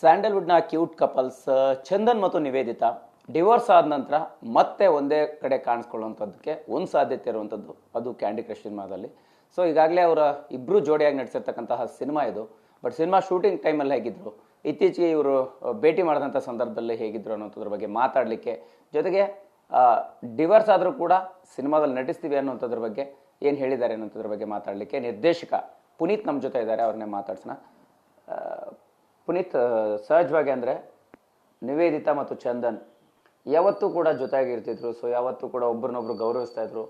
ಸ್ಯಾಂಡಲ್ವುಡ್ನ cute couples, Chandan ಮತ್ತು Nivedita divorce ಆದ ನಂತರ ಮತ್ತೆ ಒಂದೇ ಕಡೆ ಕಾಣಿಸ್ಕೊಳ್ಳುವಂಥದ್ದಕ್ಕೆ ಒಂದು ಸಾಧ್ಯತೆ ಇರುವಂಥದ್ದು ಅದು ಕ್ಯಾಂಡಿ ಕ್ರಶ್ ಸಿನಿಮಾದಲ್ಲಿ. ಸೊ ಈಗಾಗಲೇ ಅವರ ಇಬ್ಬರು ಜೋಡಿಯಾಗಿ ನಡೆಸಿರ್ತಕ್ಕಂತಹ ಸಿನಿಮಾ ಇದು. ಬಟ್ ಸಿನಿಮಾ ಶೂಟಿಂಗ್ ಟೈಮಲ್ಲಿ ಹೇಗಿದ್ರು, ಇತ್ತೀಚೆಗೆ ಇವರು ಭೇಟಿ ಮಾಡಿದಂಥ ಸಂದರ್ಭದಲ್ಲಿ ಹೇಗಿದ್ರು ಅನ್ನೋಂಥದ್ರ ಬಗ್ಗೆ ಮಾತಾಡಲಿಕ್ಕೆ ಜೊತೆಗೆ ಡಿವೋರ್ಸ್ ಆದರೂ ಕೂಡ ಸಿನಿಮಾದಲ್ಲಿ ನಟಿಸ್ತೀವಿ ಅನ್ನೋಂಥದ್ರ ಬಗ್ಗೆ ಏನು ಹೇಳಿದ್ದಾರೆ ಅನ್ನೋಂಥದ್ರ ಬಗ್ಗೆ ಮಾತಾಡಲಿಕ್ಕೆ ನಿರ್ದೇಶಕ ಪುನೀತ್ ನಮ್ಮ ಜೊತೆ ಇದ್ದಾರೆ, ಅವ್ರನ್ನೇ ಮಾತಾಡ್ಸೋಣ. ಪುನೀತ್ ಸಹಜವಾಗಿ ಅಂದರೆ ನಿವೇದಿತಾ ಮತ್ತು ಚಂದನ್ ಯಾವತ್ತೂ ಕೂಡ ಜೊತೆಯಾಗಿರ್ತಿದ್ರು ಸೊ ಯಾವತ್ತೂ ಕೂಡ ಒಬ್ರನ್ನೊಬ್ರು ಗೌರವಿಸ್ತಾ ಇದ್ರು.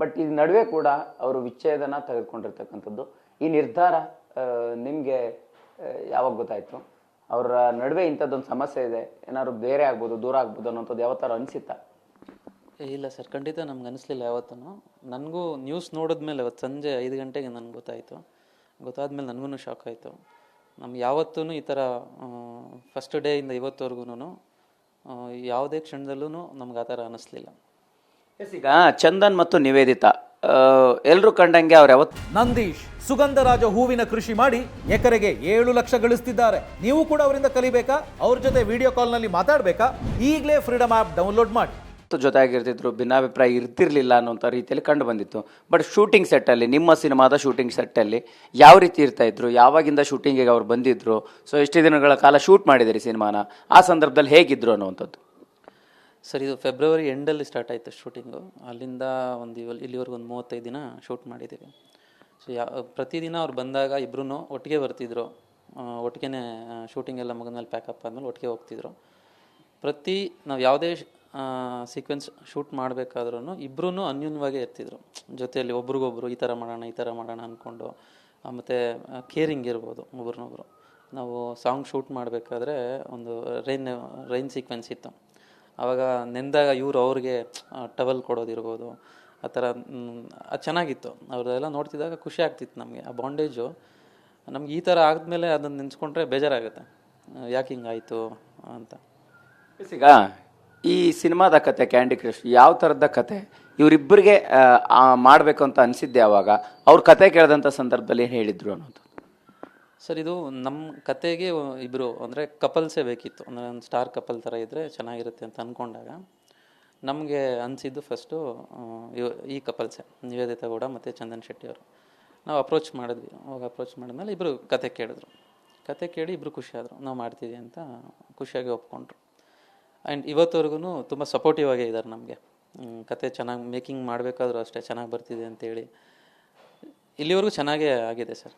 ಬಟ್ ಈ ನಡುವೆ ಕೂಡ ಅವರು ವಿಚ್ಛೇದನ ತೆಗೆದುಕೊಂಡಿರ್ತಕ್ಕಂಥದ್ದು. ಈ ನಿರ್ಧಾರ ನಿಮಗೆ ಯಾವಾಗ ಗೊತ್ತಾಯಿತು? ಅವರ ನಡುವೆ ಇಂಥದ್ದೊಂದು ಸಮಸ್ಯೆ ಇದೆ. ಏನಾದ್ರು ಬೇರೆ ಆಗ್ಬೋದು, ದೂರ ಆಗ್ಬೋದು ಅನ್ನೋಂಥದ್ದು ಯಾವತ್ತಾರ ಅನಿಸಿತ್ತ? ಇಲ್ಲ ಸರ್. ಖಂಡಿತ ನಮ್ಗೆ ಅನಿಸ್ಲಿಲ್ಲ ಯಾವತ್ತೂ ನನಗೂ ನ್ಯೂಸ್ ನೋಡಿದ್ಮೇಲೆ ಅವತ್ತು ಸಂಜೆ ಐದು ಗಂಟೆಗೆ ನನಗೆ ಗೊತ್ತಾಯಿತು. ಗೊತ್ತಾದ್ಮೇಲೆ ನನಗೂ ಶಾಕ್ ಆಯಿತು. ನಮ್ಗೆ ಯಾವತ್ತೂ ಈ ಥರ ಫಸ್ಟ್ ಡೇಯಿಂದ ಇವತ್ತವರೆಗೂ ಯಾವುದೇ ಕ್ಷಣದಲ್ಲೂ ನಮ್ಗೆ ಆ ಥರ ಅನ್ನಿಸ್ಲಿಲ್ಲ ಎಸ್ ಈಗ ಚಂದನ್ ಮತ್ತು ನಿವೇದಿತಾ ಎಲ್ಲರೂ ಕಂಡಂಗೆ ಅವ್ರು ಯಾವತ್ತು ನಂದೀಶ್ ಸುಗಂಧರಾಜ ಹೂವಿನ ಕೃಷಿ ಮಾಡಿ ಎಕರೆಗೆ ಏಳು ಲಕ್ಷ ಗಳಿಸ್ತಿದ್ದಾರೆ. ನೀವು ಕೂಡ ಅವರಿಂದ ಕಲಿಬೇಕಾ? ಅವ್ರ ಜೊತೆ ವಿಡಿಯೋ ಕಾಲ್ನಲ್ಲಿ ಮಾತಾಡಬೇಕಾ? ಈಗಲೇ ಫ್ರೀಡಮ್ ಆ್ಯಪ್ ಡೌನ್ಲೋಡ್ ಮಾಡಿ. ಜೊತೆಯಾಗಿರ್ತಿದ್ರು, ಭಿನ್ನಾಭಿಪ್ರಾಯ ಇರ್ತಿರ್ಲಿಲ್ಲ ಅನ್ನೋಂಥ ರೀತಿಯಲ್ಲಿ ಕಂಡು ಬಂದಿತ್ತು. ಬಟ್ ಶೂಟಿಂಗ್ ಸೆಟ್ಟಲ್ಲಿ ನಿಮ್ಮ ಸಿನಿಮಾದ ಶೂಟಿಂಗ್ ಸೆಟ್ಟಲ್ಲಿ ಯಾವ ರೀತಿ ಇರ್ತಾ ಇದ್ರು? ಯಾವಾಗಿಂದ ಶೂಟಿಂಗಿಗೆ ಅವ್ರು ಬಂದಿದ್ರು? ಸೊ ಎಷ್ಟು ದಿನಗಳ ಕಾಲ ಶೂಟ್ ಮಾಡಿದಿರಿ ಸಿನಿಮಾನ? ಆ ಸಂದರ್ಭದಲ್ಲಿ ಹೇಗಿದ್ರು ಅನ್ನುವಂಥದ್ದು? ಸರ್, ಇದು ಫೆಬ್ರವರಿ ಎಂಡಲ್ಲಿ ಸ್ಟಾರ್ಟ್ ಆಯಿತು ಶೂಟಿಂಗು ಅಲ್ಲಿಂದ ಒಂದು ಇಲ್ಲಿವರೆಗೂ ಒಂದು ಮೂವತ್ತೈದು ದಿನ ಶೂಟ್ ಮಾಡಿದ್ದೀವಿ ಸೊ ಯಾ, ಪ್ರತಿದಿನ ಅವ್ರು ಬಂದಾಗ ಇಬ್ಬರೂ ಒಟ್ಟಿಗೆ ಬರ್ತಿದ್ರು. ಒಟ್ಟಿಗೆ ಶೂಟಿಂಗ್ ಎಲ್ಲ ಮುಗಿದ್ಮೇಲೆ ಪ್ಯಾಕಪ್ ಆದಮೇಲೆ ಒಟ್ಟಿಗೆ ಹೋಗ್ತಿದ್ರು. ಪ್ರತಿ, ನಾವು ಯಾವುದೇ ಸೀಕ್ವೆನ್ಸ್ ಶೂಟ್ ಮಾಡಬೇಕಾದ್ರೂ ಇಬ್ಬರೂ ಅನ್ಯೂನ್ಯವಾಗೇ ಇರ್ತಿದ್ರು ಜೊತೆಯಲ್ಲಿ ಒಬ್ರಿಗೊಬ್ರು ಈ ಥರ ಮಾಡೋಣ, ಈ ಥರ ಮಾಡೋಣ ಅಂದ್ಕೊಂಡು ಮತ್ತು ಕೇರಿಂಗ್ ಇರ್ಬೋದು ಒಬ್ರನ್ನೊಬ್ರು. ನಾವು ಸಾಂಗ್ ಶೂಟ್ ಮಾಡಬೇಕಾದ್ರೆ ಒಂದು ರೈನ್ ರೈನ್ ಸೀಕ್ವೆನ್ಸ್ ಇತ್ತು. ಆವಾಗ ನೆಂದಾಗ ಇವರು ಅವ್ರಿಗೆ ಟವಲ್ ಕೊಡೋದಿರ್ಬೋದು, ಆ ಥರ ಅದು ಚೆನ್ನಾಗಿತ್ತು. ಅವ್ರದ್ದೆಲ್ಲ ನೋಡ್ತಿದ್ದಾಗ ಖುಷಿ ಆಗ್ತಿತ್ತು ನಮಗೆ. ಆ ಬಾಂಡೇಜು ನಮ್ಗೆ ಈ ಥರ ಆದಮೇಲೆ ಅದನ್ನು ನೆನೆಸ್ಕೊಂಡ್ರೆ ಬೇಜಾರಾಗುತ್ತೆ. ಯಾಕೆ ಹಿಂಗಾಯಿತು ಅಂತ. ಈಗ ಈ ಸಿನಿಮಾದ ಕತೆ ಕ್ಯಾಂಡಿ ಕ್ರಶ್ ಯಾವ ಥರದ ಕತೆ ಇವರಿಬ್ಬರಿಗೆ ಮಾಡಬೇಕು ಅಂತ ಅನಿಸಿದ್ದೆ ಯಾವಾಗ ಅವ್ರ ಕತೆ ಕೇಳಿದಂಥ ಸಂದರ್ಭದಲ್ಲಿ ಏನು ಹೇಳಿದ್ರು ಅನ್ನೋದು? ಸರ್, ಇದು ನಮ್ಮ ಕತೆಗೆ ಇಬ್ಬರು ಅಂದರೆ ಕಪಲ್ಸೇ ಬೇಕಿತ್ತು. ಅಂದರೆ ಒಂದು ಸ್ಟಾರ್ ಕಪಲ್ ಥರ ಇದ್ದರೆ ಚೆನ್ನಾಗಿರುತ್ತೆ ಅಂತ ಅಂದ್ಕೊಂಡಾಗ ನಮಗೆ ಅನಿಸಿದ್ದು ಫಸ್ಟು ಈ ಕಪಲ್ಸೇ, ನಿವೇದಿತ ಗೌಡ ಮತ್ತು ಚಂದನ್ ಶೆಟ್ಟಿ ಅವರು. ನಾವು ಅಪ್ರೋಚ್ ಮಾಡಿದ್ವಿ. ಅವಾಗ ಅಪ್ರೋಚ್ ಮಾಡಿದ್ಮೇಲೆ ಇಬ್ಬರು ಕತೆ ಕೇಳಿದ್ರು. ಕತೆ ಕೇಳಿ ಇಬ್ಬರು ಖುಷಿಯಾದರು ನಾವು ಮಾಡ್ತೀವಿ ಅಂತ ಖುಷಿಯಾಗಿ ಒಪ್ಕೊಂಡ್ರು. ಆ್ಯಂಡ್ ಇವತ್ತವರೆಗೂ ತುಂಬ ಸಪೋರ್ಟಿವ್ ಆಗೇ ಇದ್ದಾರೆ ನಮಗೆ. ಕತೆ ಚೆನ್ನಾಗಿ ಮೇಕಿಂಗ್ ಮಾಡಬೇಕಾದ್ರೂ ಅಷ್ಟೇ ಚೆನ್ನಾಗಿ ಬರ್ತಿದೆ ಅಂತೇಳಿ. ಇಲ್ಲಿವರೆಗೂ ಚೆನ್ನಾಗೇ ಆಗಿದೆ ಸರ್.